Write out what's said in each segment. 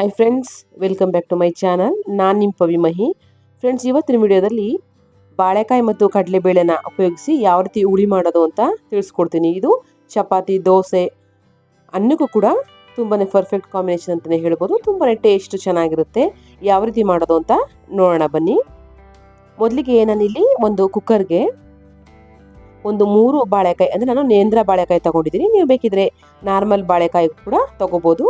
Hi friends welcome back to my channel ನಾನು ನಿಮ್ಮ ಪವಿ ಮಹಿ. Friends ಇವತ್ತಿನ ವಿಡಿಯೋದಲ್ಲಿ ಬಾಳೆಕಾಯಿ ಮತ್ತು ಕಡಲೆಬೇಳೆನ ಉಪಯೋಗಿಸಿ ಯಾವ ರೀತಿ ಉಳಿ ಮಾಡೋದು ಅಂತ ತಿಳಿಸ್ಕೊಡ್ತೀನಿ. ಇದು ಚಪಾತಿ, ದೋಸೆ ಅನ್ನಕ್ಕೂ ಕೂಡ ತುಂಬಾ ಪರ್ಫೆಕ್ಟ್ ಕಾಂಬಿನೇಷನ್ ಅಂತಲೇ ಹೇಳ್ಬೋದು. ತುಂಬಾ ಟೇಸ್ಟ್ ಚೆನ್ನಾಗಿರುತ್ತೆ. ಯಾವ ರೀತಿ ಮಾಡೋದು ಅಂತ ನೋಡೋಣ ಬನ್ನಿ. ಮೊದಲಿಗೆ ನಾನಿಲ್ಲಿ ಒಂದು ಕುಕ್ಕರ್ಗೆ ಒಂದು ಮೂರು ಬಾಳೆಕಾಯಿ, ಅಂದರೆ ನಾನು ನೇಂದ್ರ ಬಾಳೆಕಾಯಿ ತಗೊಂಡಿದ್ದೀನಿ. ನೀವು ಬೇಕಿದ್ರೆ ನಾರ್ಮಲ್ ಬಾಳೆಕಾಯಿ ಕೂಡ ತಗೋಬೋದು.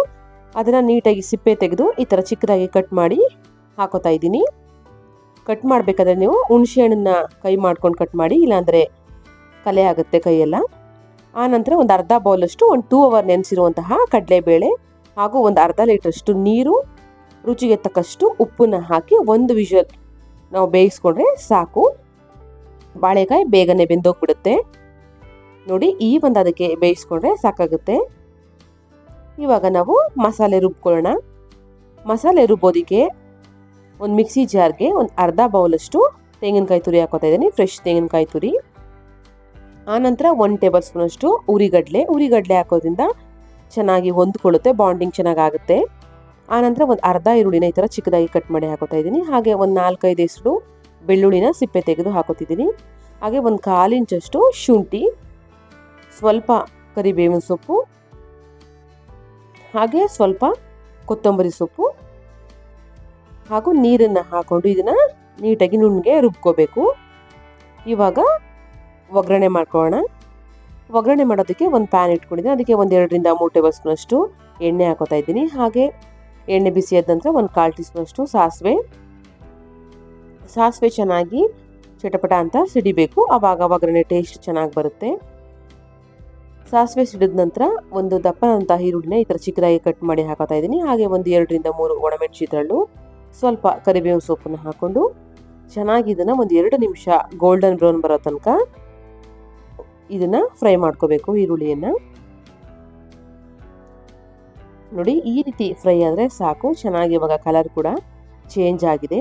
ಅದನ್ನು ನೀಟಾಗಿ ಸಿಪ್ಪೆ ತೆಗೆದು ಈ ಥರ ಚಿಕ್ಕದಾಗಿ ಕಟ್ ಮಾಡಿ ಹಾಕೋತಾ ಇದ್ದೀನಿ. ಕಟ್ ಮಾಡಬೇಕಾದ್ರೆ ನೀವು ಹುಣಸೆ ಹಣ್ಣನ್ನು ಕೈ ಮಾಡ್ಕೊಂಡು ಕಟ್ ಮಾಡಿ, ಇಲ್ಲಾಂದರೆ ಕಲೆ ಆಗುತ್ತೆ ಕೈಯೆಲ್ಲ. ಆನಂತರ ನಂತರ ಒಂದು ಅರ್ಧ ಬೌಲಷ್ಟು, ಒಂದು ಟೂ ಅವರ್ ನೆನೆಸಿರುವಂತಹ ಕಡಲೆಬೇಳೆ ಹಾಗೂ ಒಂದು ಅರ್ಧ ಲೀಟ್ರಷ್ಟು ನೀರು, ರುಚಿಗೆ ತಕ್ಕಷ್ಟು ಉಪ್ಪನ್ನ ಹಾಕಿ ಒಂದು ವಿಷಲ್ ನಾವು ಬೇಯಿಸ್ಕೊಂಡ್ರೆ ಸಾಕು. ಬಾಳೆಕಾಯಿ ಬೇಗನೆ ಬೆಂದೋಗ್ಬಿಡುತ್ತೆ. ನೋಡಿ ಈ ಒಂದು ಅದಕ್ಕೆ ಬೇಯಿಸ್ಕೊಂಡ್ರೆ ಸಾಕಾಗುತ್ತೆ. ಇವಾಗ ನಾವು ಮಸಾಲೆ ರುಬ್ಕೊಳ್ಳೋಣ. ಮಸಾಲೆ ರುಬ್ಬೋದಕ್ಕೆ ಒಂದು ಮಿಕ್ಸಿ ಜಾರ್ಗೆ ಒಂದು ಅರ್ಧ ಬೌಲಷ್ಟು ತೆಂಗಿನಕಾಯಿ ತುರಿ ಹಾಕೋತಾ ಇದ್ದೀನಿ ಫ್ರೆಶ್ ತೆಂಗಿನಕಾಯಿ ತುರಿ. ಆನಂತರ ಒನ್ ಟೇಬಲ್ ಸ್ಪೂನಷ್ಟು ಉರಿಗಡ್ಲೆ ಉರಿಗಡ್ಲೆ ಹಾಕೋದ್ರಿಂದ ಚೆನ್ನಾಗಿ ಹೊಂದ್ಕೊಳ್ಳುತ್ತೆ, ಬಾಂಡಿಂಗ್ ಚೆನ್ನಾಗಾಗುತ್ತೆ. ಆನಂತರ ಒಂದು ಅರ್ಧ ಈರುಳ್ಳಿನ ಈ ಥರ ಚಿಕ್ಕದಾಗಿ ಕಟ್ ಮಾಡಿ ಹಾಕೋತಾ ಇದ್ದೀನಿ. ಹಾಗೆ ಒಂದು ನಾಲ್ಕೈದು ಹೆಸರು ಬೆಳ್ಳುಳ್ಳಿನ ಸಿಪ್ಪೆ ತೆಗೆದು ಹಾಕೋತಿದ್ದೀನಿ. ಹಾಗೆ ಒಂದು ಕಾಲಿಂಚಷ್ಟು ಶುಂಠಿ, ಸ್ವಲ್ಪ ಕರಿಬೇವಿನ ಸೊಪ್ಪು ಹಾಗೆ ಸ್ವಲ್ಪ ಕೊತ್ತಂಬರಿ ಸೊಪ್ಪು ಹಾಗೂ ನೀರನ್ನು ಹಾಕೊಂಡು ಇದನ್ನು ನೀಟಾಗಿ ನುಣ್ಣಗೆ ರುಬ್ಕೋಬೇಕು. ಇವಾಗ ಒಗ್ಗರಣೆ ಮಾಡ್ಕೊಳ್ಳೋಣ. ಒಗ್ಗರಣೆ ಮಾಡೋದಕ್ಕೆ ಒಂದು ಪ್ಯಾನ್ ಇಟ್ಕೊಂಡಿದ್ದೀನಿ. ಅದಕ್ಕೆ ಒಂದು ಎರಡರಿಂದ ಮೂರು ಟೇಬಲ್ ಸ್ಪೂನಷ್ಟು ಎಣ್ಣೆ ಹಾಕೋತಾ ಇದ್ದೀನಿ. ಹಾಗೆ ಎಣ್ಣೆ ಬಿಸಿ ಆದ ನಂತರ ಒಂದು ಕಾಲು ಟೀ ಸ್ಪೂನಷ್ಟು ಸಾಸಿವೆ. ಸಾಸಿವೆ ಚೆನ್ನಾಗಿ ಚಟಪಟ ಅಂತ ಸಿಡಿಬೇಕು. ಆವಾಗ ಒಗ್ಗರಣೆ ಟೇಸ್ಟ್ ಚೆನ್ನಾಗಿ ಬರುತ್ತೆ. ಸಾಸಿವೆ ಸಿಡಿದ ನಂತರ ಒಂದು ದಪ್ಪನಂತಹ ಈರುಳ್ಳಿನ ಈ ಥರ ಚಿಕ್ಕದಾಗಿ ಕಟ್ ಮಾಡಿ ಹಾಕೋತಾ ಇದ್ದೀನಿ. ಹಾಗೆ ಒಂದು ಎರಡರಿಂದ ಮೂರು ಒಣಮೆಣಸಿದ್ರಳ್ಳು ಸ್ವಲ್ಪ ಕರಿಬೇವು ಸೊಪ್ಪನ್ನು ಹಾಕ್ಕೊಂಡು ಚೆನ್ನಾಗಿ ಇದನ್ನು ಒಂದು ಎರಡು ನಿಮಿಷ ಗೋಲ್ಡನ್ ಬ್ರೌನ್ ಬರೋ ತನಕ ಇದನ್ನು ಫ್ರೈ ಮಾಡ್ಕೋಬೇಕು ಈರುಳ್ಳಿಯನ್ನು. ನೋಡಿ, ಈ ರೀತಿ ಫ್ರೈ ಆದರೆ ಸಾಕು. ಚೆನ್ನಾಗಿ ಇವಾಗ ಕಲರ್ ಕೂಡ ಚೇಂಜ್ ಆಗಿದೆ.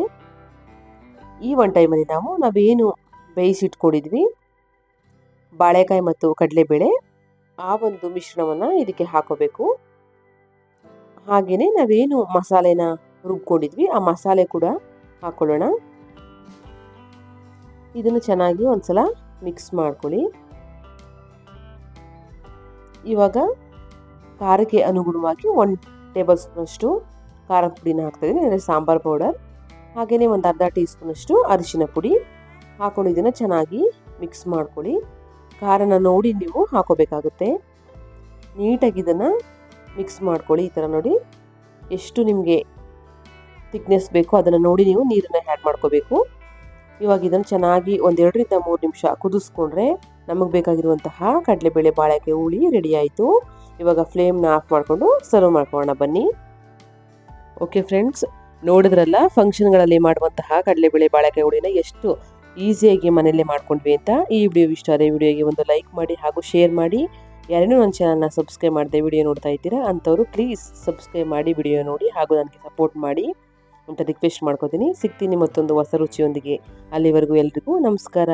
ಈ ಒನ್ ಟೈಮಲ್ಲಿ ನಾವು ನಾವೇನು ಬೇಯಿಸಿಟ್ಕೊಂಡಿದ್ವಿ? ಬಾಳೆಕಾಯಿ ಮತ್ತು ಕಡಲೆಬೇಳೆ. ಆ ಒಂದು ಮಿಶ್ರಣವನ್ನು ಇದಕ್ಕೆ ಹಾಕೋಬೇಕು. ಹಾಗೆಯೇ ನಾವೇನು ಮಸಾಲೆನ ರುಬ್ಕೊಂಡಿದ್ವಿ, ಆ ಮಸಾಲೆ ಕೂಡ ಹಾಕೊಳ್ಳೋಣ. ಇದನ್ನು ಚೆನ್ನಾಗಿ ಒಂದ್ಸಲ ಮಿಕ್ಸ್ ಮಾಡ್ಕೊಳ್ಳಿ. ಇವಾಗ ಖಾರಕ್ಕೆ ಅನುಗುಣವಾಗಿ ಒನ್ ಟೇಬಲ್ ಸ್ಪೂನಷ್ಟು ಖಾರದ ಪುಡಿನ ಹಾಕ್ತಾಯಿದ್ದೀನಿ ಅಂದರೆ ಸಾಂಬಾರ್ ಪೌಡರ್. ಹಾಗೆಯೇ ಒಂದು ಅರ್ಧ ಟೀ ಸ್ಪೂನಷ್ಟು ಅರಿಶಿನ ಪುಡಿ ಹಾಕೊಂಡು ಇದನ್ನು ಚೆನ್ನಾಗಿ ಮಿಕ್ಸ್ ಮಾಡ್ಕೊಳ್ಳಿ. ಖಾರನ ನೋಡಿ ನೀವು ಹಾಕೋಬೇಕಾಗುತ್ತೆ. ನೀಟಾಗಿ ಇದನ್ನು ಮಿಕ್ಸ್ ಮಾಡ್ಕೊಳ್ಳಿ ಈ ಥರ ನೋಡಿ. ಎಷ್ಟು ನಿಮಗೆ ಥಿಕ್ನೆಸ್ ಬೇಕು ಅದನ್ನು ನೋಡಿ ನೀವು ನೀರನ್ನು ಆ್ಯಡ್ ಮಾಡ್ಕೋಬೇಕು. ಇವಾಗ ಇದನ್ನು ಚೆನ್ನಾಗಿ ಒಂದೆರಡರಿಂದ ಮೂರು ನಿಮಿಷ ಕುದಿಸ್ಕೊಂಡ್ರೆ ನಮಗೆ ಬೇಕಾಗಿರುವಂತಹ ಕಡಲೆಬೇಳೆ, ಬಾಳೆಕಾಯಿ, ಹುಳಿ ರೆಡಿ ಆಯಿತು. ಇವಾಗ ಫ್ಲೇಮ್ನ ಆಫ್ ಮಾಡಿಕೊಂಡು ಸರ್ವ್ ಮಾಡ್ಕೊಳ್ಳೋಣ ಬನ್ನಿ. ಓಕೆ ಫ್ರೆಂಡ್ಸ್ ನೋಡಿದ್ರಲ್ಲ ಫಂಕ್ಷನ್ಗಳಲ್ಲಿ ಮಾಡುವಂತಹ ಕಡಲೆಬೇಳೆ, ಬಾಳೆಕಾಯಿ, ಹುಳಿನ ಎಷ್ಟು ಈಸಿಯಾಗಿ ಮನೆಯಲ್ಲೇ ಮಾಡ್ಕೊಂಡ್ವಿ ಅಂತ ಈ ವಿಡಿಯೋ ಇಷ್ಟ ಆದರೆ ವಿಡಿಯೋಗೆ ಒಂದು ಲೈಕ್ ಮಾಡಿ ಹಾಗೂ ಶೇರ್ ಮಾಡಿ. ಯಾರೇನೂ ನನ್ನ ಚಾನಲ್ನ ಸಬ್ಸ್ಕ್ರೈಬ್ ಮಾಡದೆ ವಿಡಿಯೋ ನೋಡ್ತಾ ಇದ್ದೀರಾ ಅಂಥವರು ಪ್ಲೀಸ್ ಸಬ್ಸ್ಕ್ರೈಬ್ ಮಾಡಿ ವಿಡಿಯೋ ನೋಡಿ ಹಾಗೂ ನನಗೆ ಸಪೋರ್ಟ್ ಮಾಡಿ ಅಂತ ರಿಕ್ವೆಸ್ಟ್ ಮಾಡ್ಕೋತೀನಿ. ಸಿಗ್ತೀನಿ ಮತ್ತೊಂದು ಹೊಸ ರುಚಿಯೊಂದಿಗೆ. ಅಲ್ಲಿವರೆಗೂ ಎಲ್ರಿಗೂ ನಮಸ್ಕಾರ.